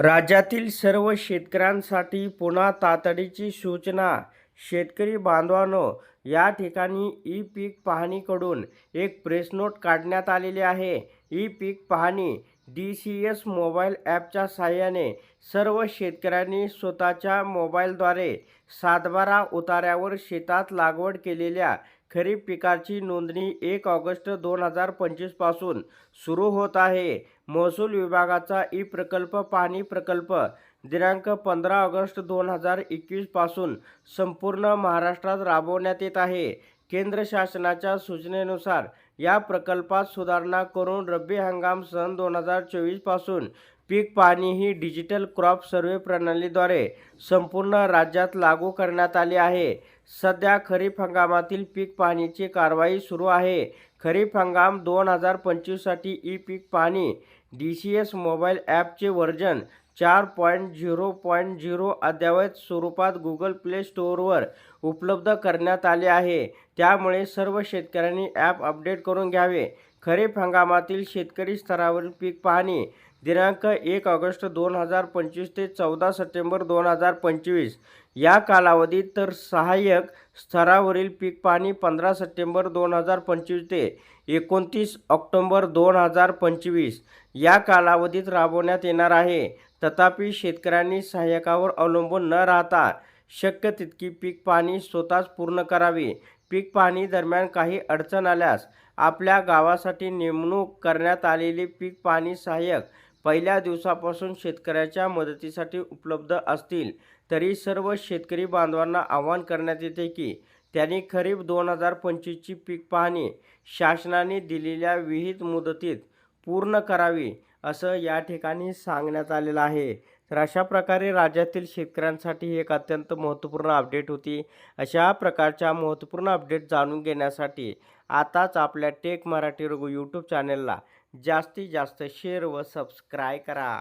राज्यातील सर्व शेतकऱ्यांसाठी पुन्हा तातडीची सूचना. शेतकरी बांधवांनो या ठिकाणी ई पीक पाहणीकडून एक प्रेस नोट काढण्यात आलेली आहे. ई पीक पाहणी डी सी एस मोबाईल ॲपच्या साहाय्याने सर्व शेतकऱ्यांनी स्वतःच्या मोबाईलद्वारे सातबारा उतार्यावर शेतात लागवड केलेल्या खरीप पिकाची नोंदणी एक ऑगस्ट दोन हजार पंचवीसपासून सुरू होत आहे. महसूल विभागाचा ई प्रकल्प पाहणी प्रकल्प दिनांक पंधरा ऑगस्ट दोन हजार एकवीसपासून संपूर्ण महाराष्ट्रात राबवण्यात येत आहे. केंद्र शासनाच्या सूचनेनुसार या प्रकल्पात सुधारणा करून रब्बी हंगाम सन दोन हजार चोवीसपासून पीक पाहणी ही डिजिटल क्रॉप सर्वे प्रणालीद्वारे संपूर्ण राज्यात लागू करण्यात आली आहे. सध्या खरीप हंगामातील पीक पाहणीची कारवाई सुरू आहे. खरीप हंगाम दोन हजार पंचवीससाठी ई पीक पाहणी डी सी एस मोबाईल ॲपचे व्हर्जन चार पॉईंट झिरो पॉईंट झिरो अद्ययावत स्वरूपात गुगल प्ले स्टोअरवर उपलब्ध करण्यात आले आहे. त्यामुळे सर्व शेतकऱ्यांनी ॲप अपडेट करून घ्यावे. खरीप हंगामातील शेतकरी स्तरावरील पीक पाहणी. दिनांक एक ऑगस्ट दोन हजार पंचवीस ते चौदा सप्टेंबर दोन हजार पंचवीस. या कालावधीत तर सहाय्यक स्तरावरील पीक पाहणी पंधरा सप्टेंबर दोन हजार पंचवीस ते एकोणतीस ऑक्टोंबर दोन हजार पंचवीस. या कालावधीत राबवण्यात येणार आहे. तथापि शेतकऱ्यांनी सहाय्यकावर अवलंबून न राहता शक्य तितकी पीक पाहणी स्वतःच पूर्ण करावी. पीक पाहणी दरम्यान काही अडचण आल्यास आपल्या गावासाठी नेमणूक करण्यात आलेली पीक पाहणी सहाय्यक पहिल्या दिवसापासून शेतकऱ्याच्या मदतीसाठी उपलब्ध असतील तरी सर्व शेतकरी बांधवांना आवाहन करण्यात येते की त्यांनी खरीप दोन हजार पंचवीसची पीक पाहणी शासनाने दिलेल्या विहित मुदतीत पूर्ण करावी असं या ठिकाणी सांगण्यात आलेलं आहे. तर अशा प्रकारे राज्यातील शेतकऱ्यांसाठी ही एक अत्यंत महत्त्वपूर्ण अपडेट होती. अशा प्रकारच्या महत्त्वपूर्ण अपडेट जाणून घेण्यासाठी आताच आपल्या टेक मराठी रघु यूट्यूब चॅनलला जास्तीत जास्त शेअर व सबस्क्राय करा.